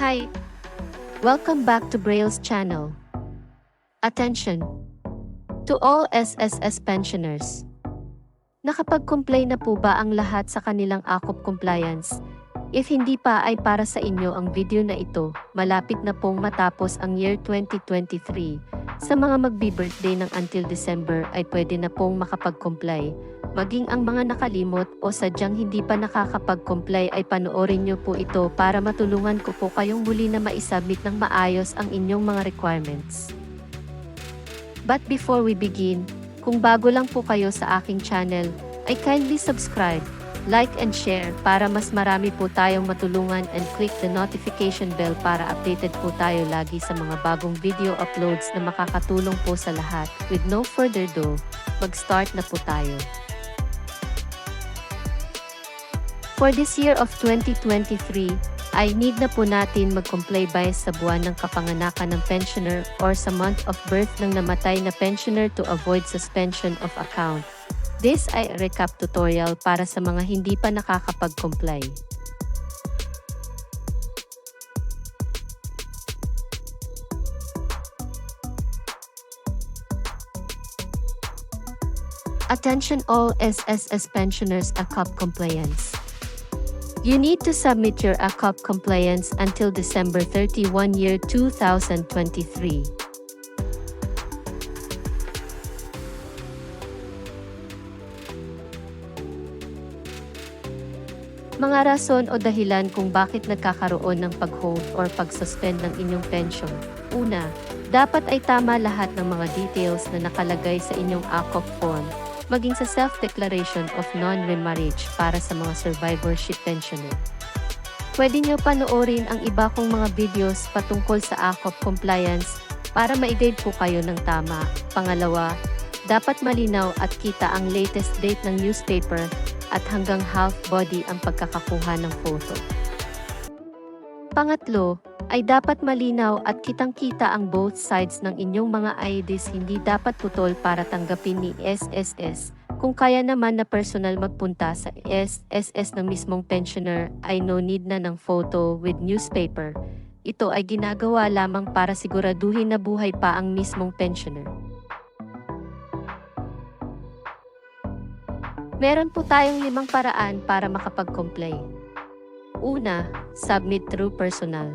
Hi! Welcome back to Braille's channel. Attention! To all SSS pensioners. Nakapag-comply na po ba ang lahat sa kanilang AKOP compliance? If hindi pa ay para sa inyo ang video na ito, malapit na pong matapos ang year 2023. Sa mga magbi-birthday ng until December ay pwede na pong makapag-comply. Maging ang mga nakalimot o sadyang hindi pa nakakapag-comply ay panoorin nyo po ito para matulungan ko po kayong muli na maisubmit ng maayos ang inyong mga requirements. But before we begin, kung bago lang po kayo sa aking channel, ay kindly subscribe, like and share para mas marami po tayong matulungan and click the notification bell para updated po tayo lagi sa mga bagong video uploads na makakatulong po sa lahat. With no further ado, mag-start na po tayo. For this year of 2023, ay need na po natin mag-comply bias sa buwan ng kapanganakan ng pensioner or sa month of birth ng namatay na pensioner to avoid suspension of account. This ay recap tutorial para sa mga hindi pa nakakapag-comply. Attention all SSS pensioners ACOP compliance. You need to submit your ACOP compliance until December 31 year 2023. Mga rason o dahilan kung bakit nagkakaroon ng pag-hold or pag-suspend ng inyong pension. Una, dapat ay tama lahat ng mga details na nakalagay sa inyong ACOP form, maging sa self-declaration of non-remarriage para sa mga survivorship pensioner. Pwede nyo panoorin ang iba kong mga videos patungkol sa ACOP compliance para ma-guide po kayo ng tama. Pangalawa, dapat malinaw at kita ang latest date ng newspaper at hanggang half body ang pagkakakuha ng photo. Pangatlo, ay dapat malinaw at kitang-kita ang both sides ng inyong mga IDs hindi dapat putol para tanggapin ni SSS. Kung kaya naman na personal magpunta sa SSS ng mismong pensioner ay no need na ng photo with newspaper. Ito ay ginagawa lamang para siguraduhin na buhay pa ang mismong pensioner. Meron po tayong limang paraan para makapag-comply. Una, submit through personal.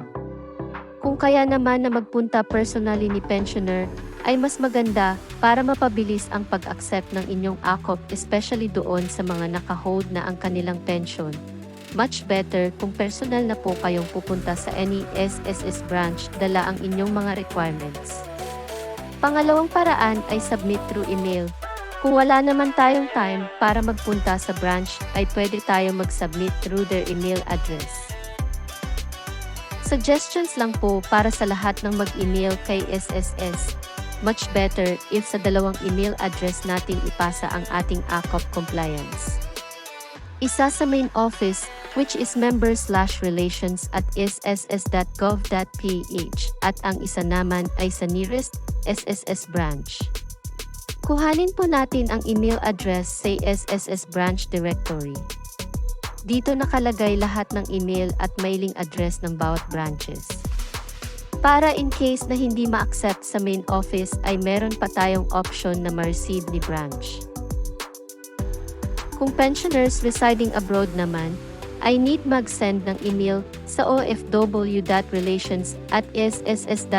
Kung kaya naman na magpunta personally ni pensioner, ay mas maganda para mapabilis ang pag-accept ng inyong ACOP especially doon sa mga naka-hold na ang kanilang pension. Much better kung personal na po kayong pupunta sa any SSS branch dala ang inyong mga requirements. Pangalawang paraan ay submit through email. Kung wala naman tayong time para magpunta sa branch, ay pwede tayo mag-submit through their email address. Suggestions lang po para sa lahat ng mag-email kay SSS. Much better if sa dalawang email address natin ipasa ang ating ACOP compliance. Isa sa main office, which is member-relations at sss.gov.ph at ang isa naman ay sa nearest SSS branch. Kuhanin po natin ang email address sa SSS branch directory. Dito nakalagay lahat ng email at mailing address ng bawat branches. Para in case na hindi ma-accept sa main office ay meron pa tayong option na ma-receive ni branch. Kung pensioners residing abroad naman, ay need mag-send ng email sa ofw.relations at sss.gov.ph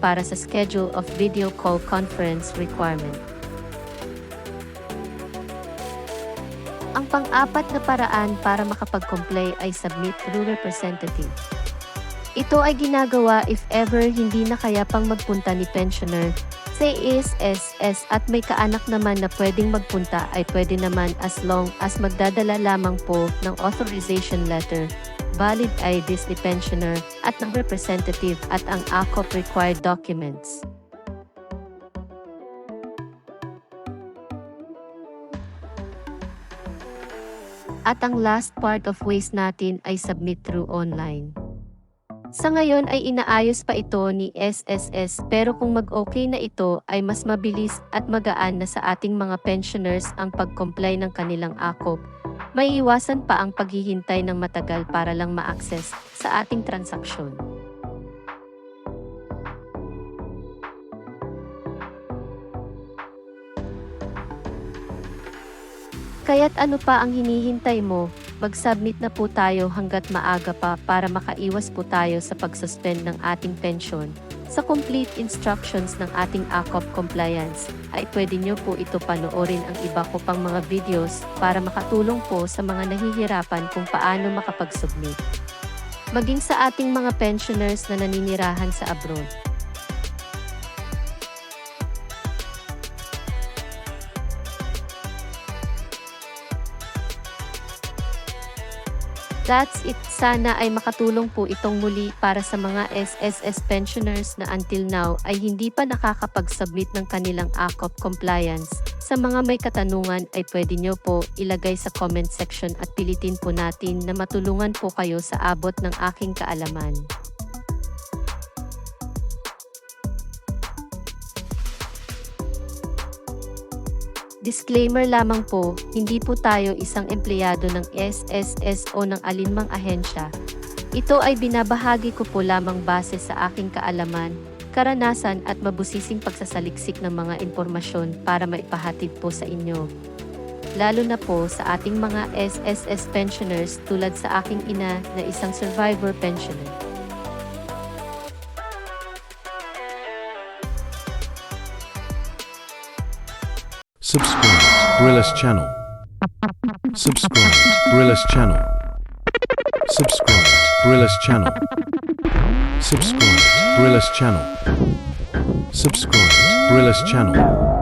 para sa schedule of video call conference requirement. Ang pang-apat na paraan para makapag-comply ay submit through representative. Ito ay ginagawa if ever hindi na kaya pang magpunta ni pensioner sa SSS at may kaanak naman na pwedeng magpunta ay pwede naman as long as magdadala lamang po ng authorization letter, valid IDs ni pensioner at ng representative at ang ACOP required documents. At ang last part of ways natin ay submit through online. Sa ngayon ay inaayos pa ito ni SSS pero kung mag-okay na ito ay mas mabilis at magaan na sa ating mga pensioners ang pag-comply ng kanilang AKOP. May iwasan pa ang paghihintay ng matagal para lang ma-access sa ating transaksyon. Kaya't ano pa ang hinihintay mo? Mag-submit na po tayo hanggat maaga pa para makaiwas po tayo sa pag-suspend ng ating pensyon. Sa complete instructions ng ating ACOP compliance, ay pwede nyo po ito panoorin ang iba ko pang mga videos para makatulong po sa mga nahihirapan kung paano makapag-submit. Maging sa ating mga pensioners na naninirahan sa abroad. That's it. Sana ay makatulong po itong muli para sa mga SSS pensioners na until now ay hindi pa nakakapag-submit ng kanilang ACOP compliance. Sa mga may katanungan ay pwede nyo po ilagay sa comment section at pilitin po natin na matulungan po kayo sa abot ng aking kaalaman. Disclaimer lamang po, hindi po tayo isang empleyado ng SSS o ng alinmang ahensya. Ito ay binabahagi ko po lamang base sa aking kaalaman, karanasan at mabusising pagsasaliksik ng mga impormasyon para maipahatid po sa inyo. Lalo na po sa ating mga SSS pensioners tulad sa aking ina na isang survivor pensioner. Subscribe Brillis channel. Subscribe Brillis channel. Subscribe Brillis channel. Subscribe Brillis channel. Subscribe Brillis channel.